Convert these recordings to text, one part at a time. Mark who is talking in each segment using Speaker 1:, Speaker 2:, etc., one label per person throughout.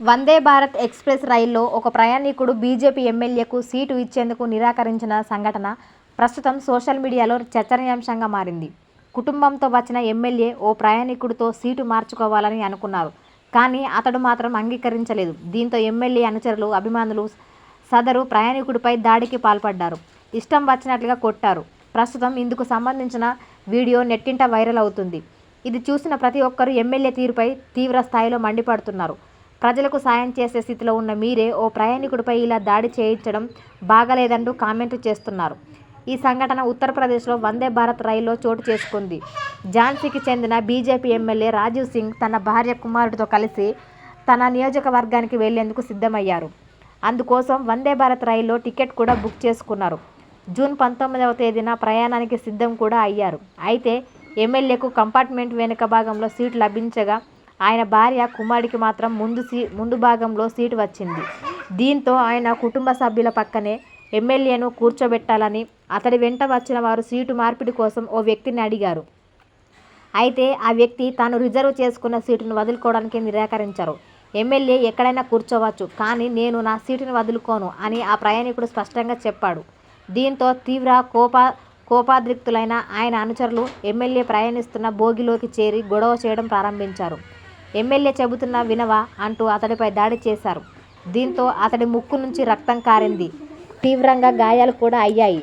Speaker 1: Vande Bharat express రైల్లో ఒక ప్రయాణికుడు BJP ఎమ్మెల్యేకు సీటు ఇచ్చేందుకు నిరాకరించిన సంఘటన ప్రస్తుతం సోషల్ మీడియాలో చర్చనీయాంశంగా మారింది. కుటుంబంతో వచ్చిన ఎమ్మెల్యే ఓ ప్రయాణికుడితో సీటు మార్చుకోవాలని అనుకున్నారు. కానీ అతడు మాత్రం అంగీకరించలేదు. దీంతో ఎమ్మెల్యే అనుచరులు అభిమానులు సదరు ప్రయాణికుడిపై దాడికి పాల్పడ్డారు. ఇష్టం వచ్చినట్లుగా కొట్టారు. ప్రస్తుతం ఇందుకు సంబంధించిన వీడియో నెట్టింట వైరల్ అవుతుంది. ఇది చూసిన ప్రతి ఒక్కరూ ఎమ్మెల్యే తీరుపై తీవ్ర స్థాయిలో మండిపడుతున్నారు. ప్రజలకు సాయం చేసే స్థితిలో ఉన్న మీరే ఓ ప్రయాణికుడిపై ఇలా దాడి చేయించడం బాగలేదంటూ కామెంట్ చేస్తున్నారు. ఈ సంఘటన ఉత్తరప్రదేశ్లో వందే భారత్ రైల్లో చోటు చేసుకుంది. ఝాన్సీకి చెందిన బీజేపీ ఎమ్మెల్యే రాజీవ్ సింగ్ తన భార్య కుమారుడితో కలిసి తన నియోజకవర్గానికి వెళ్ళేందుకు సిద్ధమయ్యారు. అందుకోసం వందే భారత్ రైల్లో టికెట్ కూడా బుక్ చేసుకున్నారు. జూన్ పంతొమ్మిదవ తేదీన ప్రయాణానికి సిద్ధం కూడా అయ్యారు. అయితే ఎమ్మెల్యేకు కంపార్ట్మెంట్ వెనుక భాగంలో సీటు లభించగా ఆయన భార్య కుమారుడికి మాత్రం ముందు సీ ముందు భాగంలో సీటు వచ్చింది. దీంతో ఆయన కుటుంబ సభ్యుల పక్కనే ఎమ్మెల్యేను కూర్చోబెట్టాలని అతడి వెంట వచ్చిన వారు సీటు మార్పిడి కోసం ఓ వ్యక్తిని అడిగారు. అయితే ఆ వ్యక్తి తాను రిజర్వ్ చేసుకున్న సీటును వదులుకోవడానికి నిరాకరించారు. ఎమ్మెల్యే ఎక్కడైనా కూర్చోవచ్చు కానీ నేను నా సీటును వదులుకోను అని ఆ ప్రయాణికుడు స్పష్టంగా చెప్పాడు. దీంతో తీవ్ర కోప కోపాద్రిక్తులైన ఆయన అనుచరులు ఎమ్మెల్యే ప్రయాణిస్తున్న బోగిలోకి చేరి గొడవ చేయడం ప్రారంభించారు. ఎమ్మెల్యే చెబుతున్నా వినవా అంటూ అతడిపై దాడి చేశారు. దీంతో అతడి ముక్కు నుంచి రక్తం కారింది. తీవ్రంగా గాయాలు కూడా అయ్యాయి.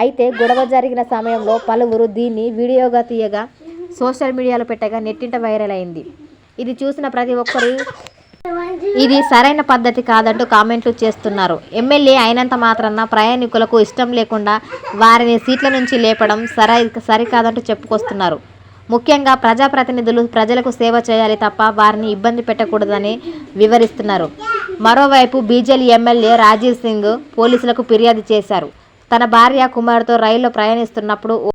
Speaker 1: అయితే గొడవ జరిగిన సమయంలో పలువురు దీన్ని వీడియోగా తీయగా సోషల్ మీడియాలో పెట్టగా నెట్టింట వైరల్ అయింది. ఇది చూసిన ప్రతి ఒక్కరు ఇది సరైన పద్ధతి కాదంటూ కామెంట్లు చేస్తున్నారు. ఎమ్మెల్యే అయినంత మాత్రాన ప్రయాణికులకు ఇష్టం లేకుండా వారిని సీట్ల నుంచి లేపడం సరై సరికాదంటూ చెప్పుకొస్తున్నారు. ముఖ్యంగా ప్రజాప్రతినిధులు ప్రజలకు సేవ చేయాలి తప్ప వారిని ఇబ్బంది పెట్టకూడదని వివరిస్తున్నారు. మరోవైపు బీజేపీ ఎమ్మెల్యే రాజీవ్ సింగ్ పోలీసులకు ఫిర్యాదు చేశారు. తన భార్య కుమారుతో రైల్లో ప్రయాణిస్తున్నప్పుడు